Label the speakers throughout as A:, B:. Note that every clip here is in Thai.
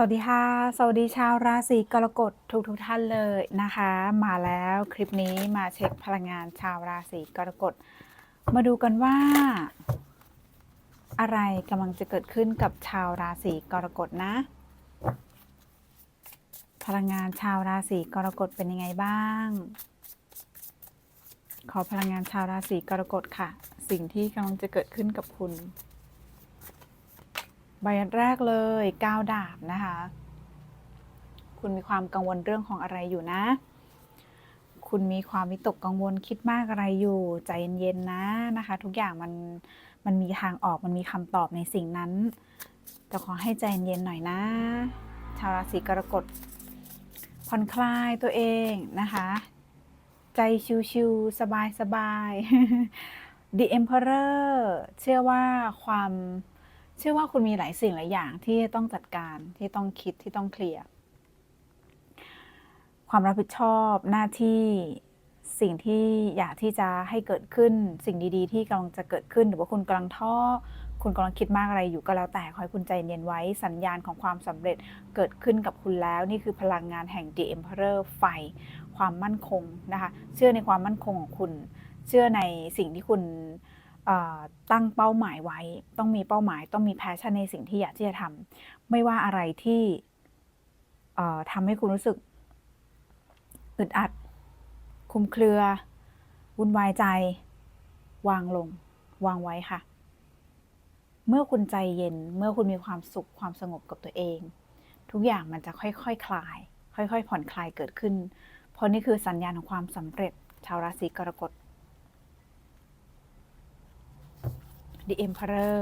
A: สวัสดีค่ะ สวัสดีชาวราศีกรกฎทุกทุกท่านเลยนะคะ มาแล้วคลิปนี้มาเช็คพลังงานชาวราศีกรกฎ มาดูกันว่า อะไรกำลังจะเกิดขึ้นกับชาวราศีกรกฎนะ พลังงานชาวราศีกรกฎเป็นยังไงบ้าง ขอพลังงานชาวราศีกรกฎค่ะ สิ่งที่กำลังจะเกิดขึ้นกับคุณ ใบแรกเลยก้าวดาบนะคะ คุณมีความกังวลเรื่องของอะไรอยู่นะ คุณมีความวิตกกังวลคิดมากอะไรอยู่ใจเย็นๆนะนะคะ ทุกอย่างมันมันมีทางออกมันมีคำตอบในสิ่งนั้น แต่ขอให้ใจเย็นๆหน่อยนะ ชาวราศีกรกฎผ่อนคลายตัวเองนะคะ ใจชิวๆสบายๆ The Emperor เชื่อว่าความ เชื่อว่าคุณมีหลายสิ่งหลายอย่างที่ต้องจัดการที่ต้องคิดที่ต้องเคลียร์ความรับผิดชอบหน้าที่สิ่งที่อยากที่จะให้เกิดขึ้น สิ่งดีๆ ที่กำลังจะเกิดขึ้น หรือว่าคุณกำลังท้อคุณกำลังคิดมากอะไรอยู่ก็แล้วแต่ขอให้คุณใจเย็นไว้สัญญาณของความสำเร็จเกิดขึ้นกับคุณแล้ว นี่คือพลังงานแห่ง The Emperor ไฟ ความมั่นคงนะคะ เชื่อในความมั่นคงของคุณ เชื่อในสิ่งที่คุณ ตั้งเป้าหมายไว้ ต้องมีเป้าหมาย ต้องมีแพชชั่นในสิ่งที่อยากที่จะทำไม่ว่าอะไรที่ทำให้คุณรู้สึกอึดอัด คุมเครือ วุ่นวายใจ วางลง วางไว้ค่ะ เมื่อคุณใจเย็น เมื่อคุณมีความสุข ความสงบกับตัวเอง ทุกอย่างมันจะค่อยๆคคลาย ค่อยๆ ผ่อนคลายเกิดขึ้น เพราะนี่คือสัญญาณของความสำเร็จ ชาวราศีกรกฎ The Emperor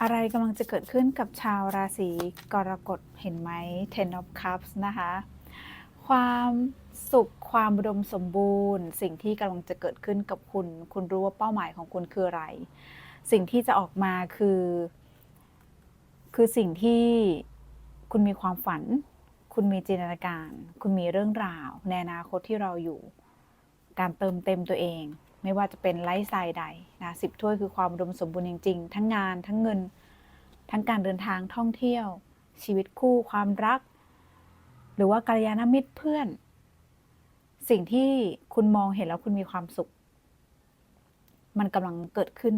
A: อะไรกำลังจะเกิดขึ้นกับชาวราศีกรกฎเห็นไหม Ten of Cups นะคะ ความสุขความอุดมสมบูรณ์ สิ่งที่กำลังจะเกิดขึ้นกับคุณ คุณรู้ว่าเป้าหมายของคุณคืออะไร สิ่งที่จะออกมาคือ คือสิ่งที่คุณมีความฝัน คุณมีจินตนาการ คุณมีเรื่องราว ในอนาคตที่เราอยู่ การเติมเต็มตัวเอง ไม่ว่าจะเป็นไลฟ์สไตล์ใดนะสิบถ้วยคือความอุดมสมบูรณ์จริงๆ ทั้งงานทั้งเงิน ทั้งการเดินทางท่องเที่ยว ชีวิตคู่ความรัก หรือว่ากัลยาณมิตรเพื่อน สิ่งที่คุณมองเห็นแล้วคุณมีความสุข มันกำลังเกิดขึ้น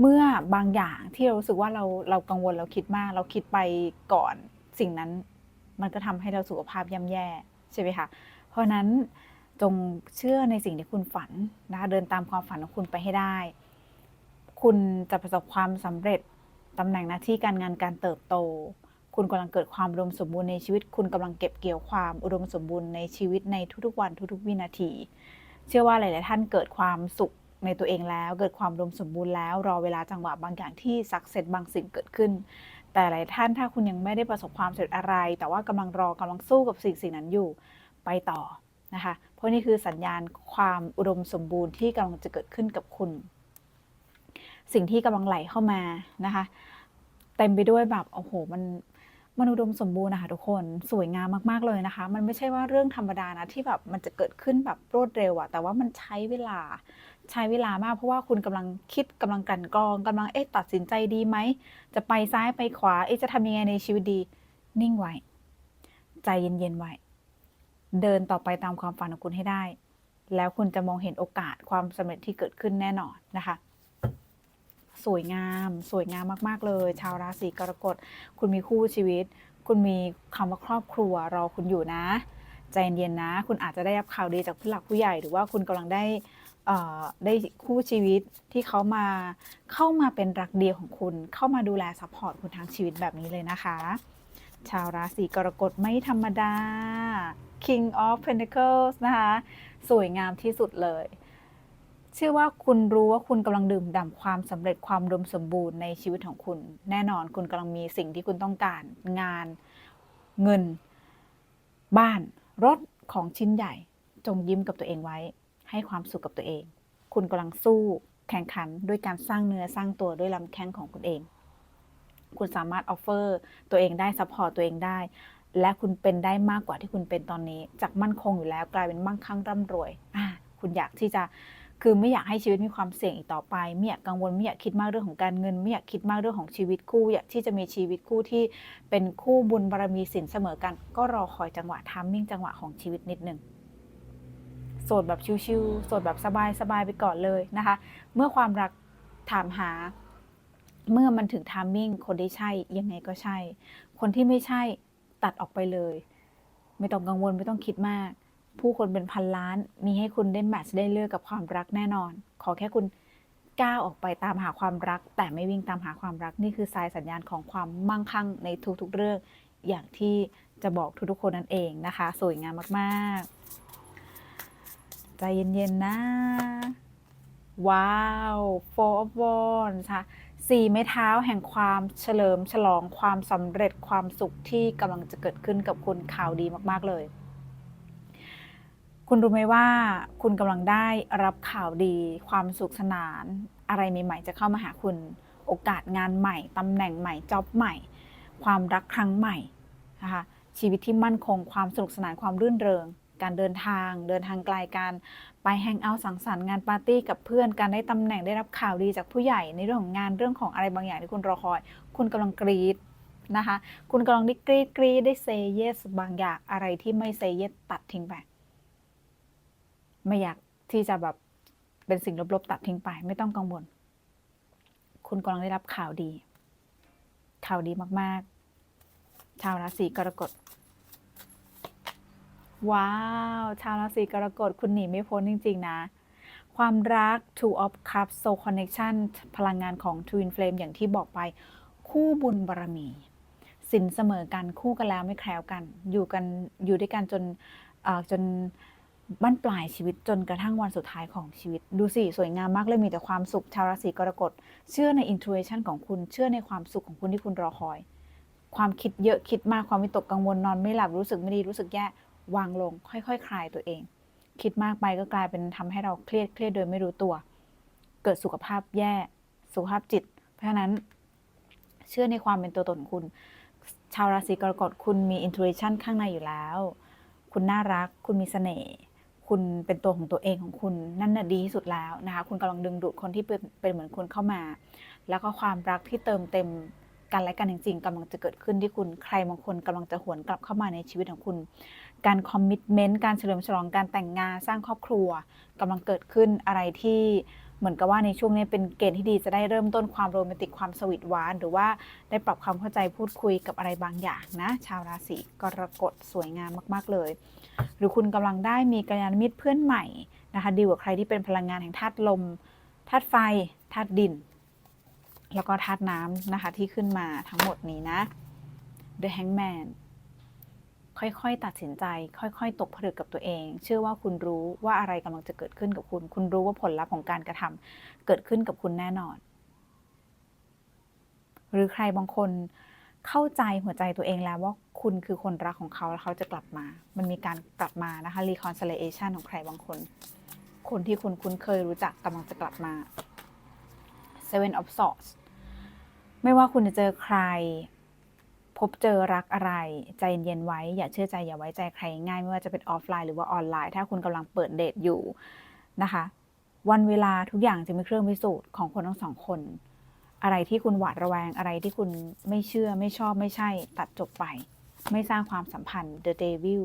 A: เมื่อบางอย่างที่เรารู้สึกว่าเราเรากังวลเราคิดมาก เราคิดไปก่อนสิ่งนั้น มันก็ทำให้เราสุขภาพย่ำแย่ใช่ไหมคะเพราะฉะนั้น จงเชื่อในสิ่งที่คุณฝันนะคะเดินตามความฝันของคุณไปให้ได้ คุณจะประสบความสำเร็จตำแหน่งหน้าที่การงานการเติบโต คุณกำลังเกิดความอุดมสมบูรณ์ในชีวิต คุณกำลังเก็บเกี่ยวความอุดมสมบูรณ์ในชีวิตในทุกๆวันทุกๆวินาที เชื่อว่าหลาย ๆ ท่านเกิดความสุขในตัวเองแล้ว เกิดความอุดมสมบูรณ์แล้วรอเวลาจังหวะบางอย่างที่สักเซสบางสิ่งเกิดขึ้น แต่หลายท่านถ้าคุณยังไม่ได้ประสบความสำเร็จอะไร แต่ว่ากำลังรอกำลังสู้กับสิ่งสิ่งนั้นอยู่ไปต่อนะคะ ราะนี่คือสัญญาณความอุดมสมบูรณ์ที่กำลังจะเกิดขึ้นกับคุณ สิ่งที่กำลังไหลเข้ามานะคะเต็มไปด้วยแบบโอ้โหมันมันอุดมสมบูรณ์นะคะทุกคนสวยงามมาก ๆ เลยนะคะ มันไม่ใช่ว่าเรื่องธรรมดานะที่แบบมันจะเกิดขึ้นแบบรวดเร็วอะแต่ว่ามันใช้เวลาใช้เวลามาก เพราะว่าคุณกำลังคิดกำลังกลันกรองกำลังเอ๊ะตัดสินใจดีไหม จะไปซ้ายไปขวาเอ๊ะจะทำยังไงในชีวิตดี นิ่งไว้ ใจเย็น ๆ ไว้ เดินต่อไปตามความฝันของคุณให้ได้ แล้วคุณจะมองเห็นโอกาสความสำเร็จที่เกิดขึ้นแน่นอนนะคะ สวยงาม สวยงามมาก ๆ เลย ชาวราศีกรกฎ คุณมีคู่ชีวิต คุณมีคำว่าครอบครัวรอคุณอยู่นะ ใจเย็นๆนะ คุณอาจจะได้รับข่าวดีจากผู้หลักผู้ใหญ่ หรือว่าคุณกำลังได้ได้คู่ชีวิตที่เขามาเข้ามาเป็นรักเดียวของคุณ เข้ามาดูแลซัพพอร์ตคุณทั้งชีวิตแบบนี้เลยนะคะ ชาวราศีกรกฎไม่ธรรมดา King of Pentacles นะคะสวยงามที่สุดเลยเชื่อว่าคุณรู้ว่าคุณกำลังดื่มด่ำความสำเร็จความอุดมสมบูรณ์ในชีวิตของคุณ แน่นอนคุณกำลังมีสิ่งที่คุณต้องการงาน เงิน บ้าน รถของชิ้นใหญ่ จงยิ้มกับตัวเองไว้ ให้ความสุขกับตัวเอง คุณกำลังสู้แข่งขันด้วยการสร้างเนื้อสร้างตัวด้วยลำแข้งของคุณเอง คุณสามารถออฟเฟอร์ตัวเองได้ซัพพอร์ตตัวเองได้ และคุณเป็นได้มากกว่าที่คุณเป็นตอนนี้ จากมั่นคงอยู่แล้วกลายเป็นมั่งคั่งร่ำรวยอะคุณอยากที่จะคือไม่อยากให้ชีวิตมีความเสี่ยงอีกต่อไป ไม่อยากกังวลไม่อยากคิดมากเรื่องของการเงิน ไม่อยากคิดมากเรื่องของชีวิตคู่ อยากที่จะมีชีวิตคู่ที่เป็นคู่บุญบารมีสินเสมอกัน ก็รอคอยจังหวะทามมิ่งจังหวะของชีวิตนิดหนึ่งโสดแบบชิวๆโสดแบบสบายๆไปก่อนเลยนะคะ เมื่อความรักถามหา เมื่อมันถึงทามมิ่งคนที่ใช่ยังไงก็ใช่ คนที่ไม่ใช่ ตัดออกไปเลย ไม่ต้องกังวลไม่ต้องคิดมาก ผู้คนเป็นพันล้าน มีให้คุณได้แมทช์ได้เลือกกับความรักแน่นอน ขอแค่คุณก้าวออกไปตามหาความรัก แต่ไม่วิ่งตามหาความรักนี่คือสายสัญญาณของความมั่งคั่งในทุกๆเรื่อง อย่างที่จะบอกทุกๆคนนั่นเองนะคะ สวยงามมากๆ ใจเย็นๆนะ ว้าว four of wands ค่ะ สี่ไม้เท้าแห่งความเฉลิมฉลองความสำเร็จความสุขที่กำลังจะเกิดขึ้นกับคุณข่าวดีมาก ๆ เลย คุณรู้ไหมว่าคุณกำลังได้รับข่าวดี ความสุขสนาน อะไรใหม่ ๆ จะเข้ามาหาคุณ โอกาสงานใหม่ตำแหน่งใหม่จ็อบใหม่ ความรักครั้งใหม่นะคะชีวิตที่มั่นคงความสนุกสนานความรื่นเริง การเดินทาง เดินทางไกลการไปแฮงเอาท์สังสรรค์งานปาร์ตี้กับเพื่อนการได้ตำแหน่งได้รับข่าวดีจากผู้ใหญ่ในเรื่องของงานเรื่องของอะไรบางอย่างที่คุณรอคอย คุณกำลังกรีดนะคะคุณกำลังได้กรีดกรีดได้เซเยสบางอย่างอะไรที่ไม่เซเยสตัดทิ้งไป ไม่อยากที่จะแบบเป็นสิ่งลบๆตัดทิ้งไป ไม่ต้องกังวล คุณกำลังได้รับข่าวดี ข่าวดีมากๆ ชาวราศีกรกฎ ว้าว ชาวราศีกรกฎคุณหนีไม่พ้นจริง ๆ นะ ความรัก Two of Cups Soul Connection พลังงานของ Twin Flame อย่างที่บอกไป คู่บุญบารมี สินเสมอกันคู่กันแล้วไม่แคล้วกัน อยู่กันอยู่ด้วยกันจนจนบั้นปลายชีวิตจนกระทั่งวันสุดท้ายของชีวิต ดูสิ สวยงามมากเลยมีแต่ความสุข ชาวราศีกรกฎ เชื่อใน intuition ของคุณเชื่อในความสุขของคุณที่คุณรอคอย ความคิดเยอะคิดมากความวิตกกังวลนอนไม่หลับรู้สึกไม่ดีรู้สึกแย่ วางลงค่อยๆคคลายตัวเอง คิดมากไปก็กลายเป็นทำให้เราเครียดเครียดโดยไม่รู้ตัว เกิดสุขภาพแย่สุขภาพจิต เพราะฉะนั้น เชื่อในความเป็นตัวตนของคุณ ชาวราศีกรกฎคุณมี intuition ข้างในอยู่แล้ว คุณน่ารัก คุณมีเสน่ห์คุณเป็นตัวของตัวเองของคุณนั่นน่ะดีที่สุดแล้วนะคะคุณกำลังดึงดูดคนที่เป็นเป็นเหมือนคุณเข้ามา แล้วก็ความรักที่เติมเต็มกันและกันจริงๆกำลังจะเกิดขึ้นที่คุณใครบางคนกำลังจะหวนกลับเข้ามาในชีวิตของคุณ การคอมมิชเมนต์การเฉลิมฉลองการแต่งงานสร้างครอบครัวกำลังเกิดขึ้นอะไรที่เหมือนกับว่าในช่วงนี้เป็นเกณฑ์ที่ดีจะได้เริ่มต้นความโรแมนติกความสวีทหวาน หรือว่าได้ปรับความเข้าใจพูดคุยกับอะไรบางอย่างนะ ชาวราศีกรกฎสวยงามมาก ๆ เลย หรือคุณกำลังได้มีกัลยาณมิตรเพื่อนใหม่นะคะดีกว่าใครที่เป็นพลังงานแห่งธาตุลมธาตุไฟธาตุดิน แล้วก็ธาตุน้ำนะคะที่ขึ้นมาทั้งหมดนี้นะ The Hangman ค่อยๆ ตัดสินใจ ค่อยๆ ตกผลึกกับตัวเอง เชื่อว่าคุณรู้ว่าอะไรกำลังจะเกิดขึ้นกับคุณ คุณรู้ว่าผลลัพธ์ของการกระทำเกิดขึ้นกับคุณแน่นอน หรือใครบางคนเข้าใจหัวใจตัวเองแล้วว่าคุณคือคนรักของเขาแล้วเขาจะกลับมา มันมีการกลับมานะคะ reconciliation ของใครบางคน คนที่คุณคุ้นเคยรู้จักกำลังจะกลับมา Seven of Swords ไม่ว่าคุณจะเจอใคร บเจอรักอะไร ใจเย็นๆไว้ อย่าเชื่อใจอย่าไว้ใจใครง่ายไม่ว่าจะเป็นออฟไลน์หรือว่าออนไลน์ ถ้าคุณกำลังเปิดเดทอยู่นะคะ วันเวลาทุกอย่างจะมีเครื่องพิสูจน์ของคนทั้งสองคน อะไรที่คุณหวาดระแวงอะไรที่คุณไม่เชื่อไม่ชอบไม่ใช่ตัดจบไป ไม่สร้างความสัมพันธ์ The Devil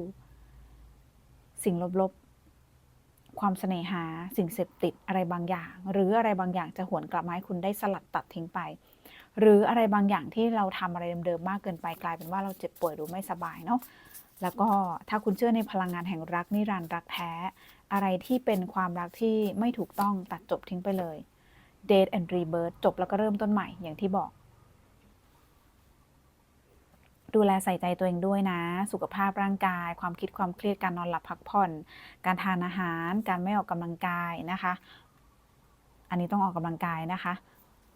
A: สิ่งลบๆ ความเสน่หา สิ่งเสพติดอะไรบางอย่าง หรืออะไรบางอย่างจะหวนกลับมาให้คุณได้สลัดตัดทิ้งไป หรืออะไรบางอย่างที่เราทำอะไรเดิมๆมากเกินไปกลายเป็นว่าเราเจ็บป่วยหรือไม่สบายเนาะแล้วก็ถ้าคุณเชื่อในพลังงานแห่งรักนิรันดร์รักแท้ อะไรที่เป็นความรักที่ไม่ถูกต้องตัดจบทิ้งไปเลย Date and Rebirth จบแล้วก็เริ่มต้นใหม่อย่างที่บอก ดูแลใส่ใจตัวเองด้วยนะ สุขภาพร่างกาย ความคิดความเครียดการนอนหลับพักผ่อน การทานอาหาร การไม่ออกกำลังกายนะคะ อันนี้ต้องออกกำลังกายนะคะ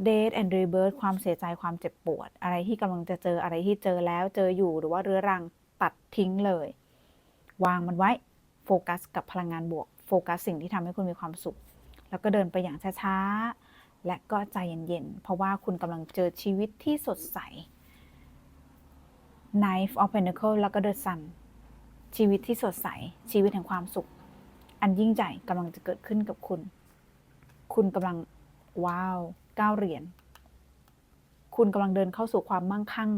A: Date and Rebirth ความเสียใจความเจ็บปวด อะไรที่กำลังจะเจออะไรที่เจอแล้วเจออยู่หรือว่าเรื้อรังตัดทิ้งเลย วางมันไว้โฟกัสกับพลังงานบวก โฟกัสสิ่งที่ทำให้คุณมีความสุข แล้วก็เดินไปอย่างช้าๆ และก็ใจเย็นๆ เพราะว่าคุณกำลังเจอชีวิตที่สดใส Knife of Pentacle แล้วก็ The Sun ชีวิตที่สดใส ชีวิตแห่งความสุข อันยิ่งใหญ่กำลังจะเกิดขึ้นกับคุณ คุณกำลังว้าว ก้าเหรียญคุณกำลังเดินเข้าสู่ความมั่งคั่ง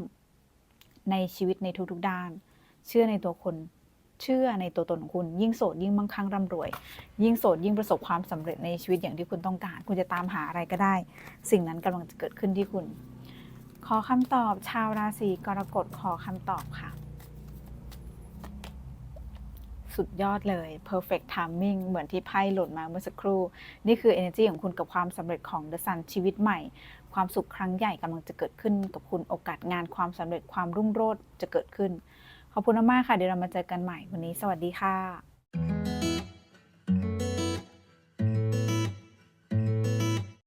A: ในชีวิตในทุกๆด้าน เชื่อในตัวคนเชื่อในตัวตนของคุณ ยิ่งโสดยิ่งมั่งคั่งร่ำรวย ยิ่งโสดยิ่งประสบความสำเร็จในชีวิตอย่างที่คุณต้องการ คุณจะตามหาอะไรก็ได้ สิ่งนั้นกำลังจะเกิดขึ้นที่คุณ ขอคำตอบชาวราศีกรกฎขอคำตอบค่ะ สุดยอดเลย perfect timing เหมือนที่ไพ่หล่นมาเมื่อสักครู่ นี่คือ energy ของคุณกับความสำเร็จของ The Sun ชีวิตใหม่ ความสุขครั้งใหญ่กำลังจะเกิดขึ้นกับคุณโอกาสงานความสำเร็จความรุ่งโรจน์จะเกิดขึ้น ขอบคุณมากค่ะ เดี๋ยวเรามาเจอกันใหม่วันนี้ สวัสดีค่ะ